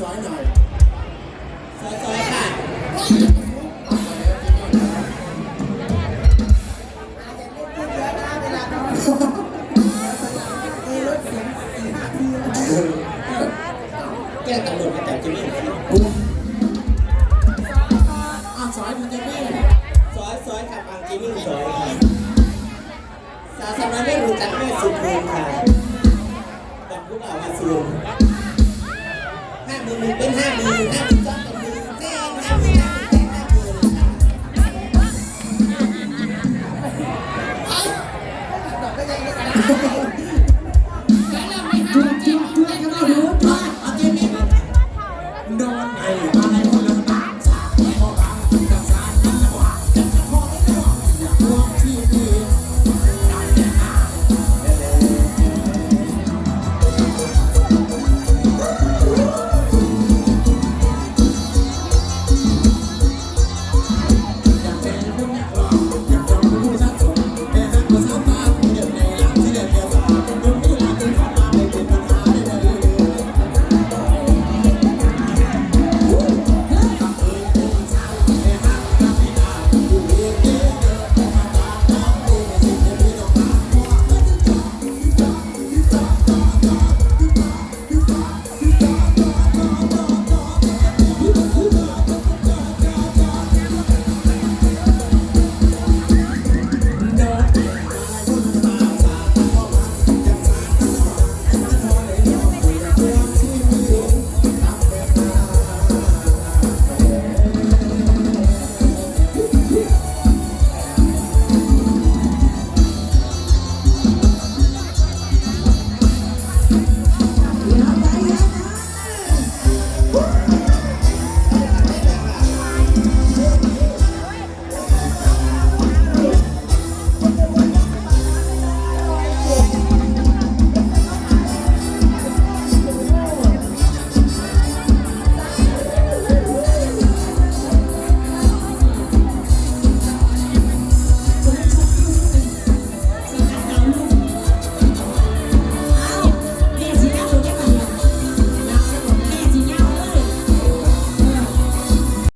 สวยหน่อยสวย